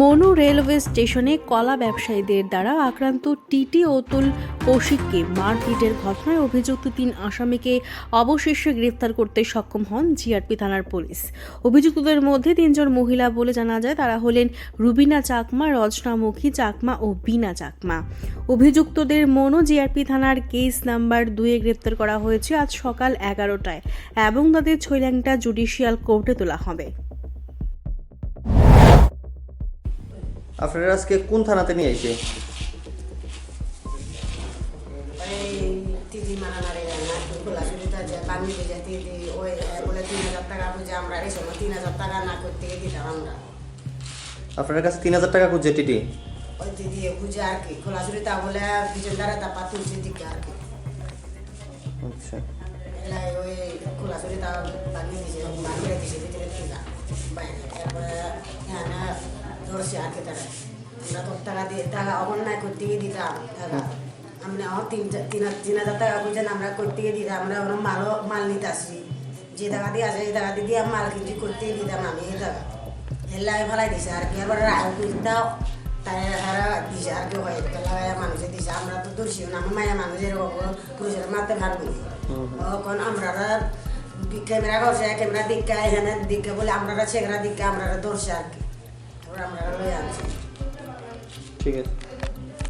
Manu railway স্টেশনে কলা ব্যবসায়ীদের দ্বারা আক্রান্ত টিটি অতুল কৌশিককে মারপিটের ঘটনায় অভিযুক্ত তিন আসামিকে অবশেষে গ্রেফতার করতে সক্ষম হন জিআরপি থানার পুলিশ। অভিযুক্তদের মধ্যে তিনজন মহিলা বলে জানা যায়, তারা হলেন রুবিনা চাকমা রচনামুখী চাকমা ও বিনা চাকমা। অভিযুক্তদের মনো জিআরপি থানার কেস নাম্বার দুয়ে গ্রেফতার করা হয়েছে আজ সকাল এগারোটায় এবং তাদের ছৈল্যাংটা জুডিশিয়াল কোর্টে তোলা হবে। টাকা না করতে গিয়ে দিতাম আমরা। আপনার কাছে তিন হাজার টাকা খুঁজছে টিটি? ওই ধরছে আর তারা। আমরা তো টাকা দিয়ে টাকা অবন্যায় করতে গিয়ে দিতাম টাকা। আমরা তিন তিন হাজার- টাকা বুঝেন আমরা করতে গিয়ে দিতাম আমরা ওরা মালও মাল নিতে আসি যে টাকা দিয়ে আসে এই টাকা দিয়ে মাল কিছু করতে দিতাম আমি এই টাকা। হেল্লাই ফেলাই দিছে আর কি এবার রায় দাও তাই হারা দিছে আর কি হয় লাগায় মানুষে দিছে। আমরা তো দোষী না আমার মায়া মানুষ এরকম পুরুষের মারতে পারব তখন আমরা ক্যামেরা করছে ক্যামেরা দিকে এখানে দিকে বলে আমরা সেখানে দিকে আমরা দর্শে আর কি। আমরা লয়ে আনছি ঠিক আছে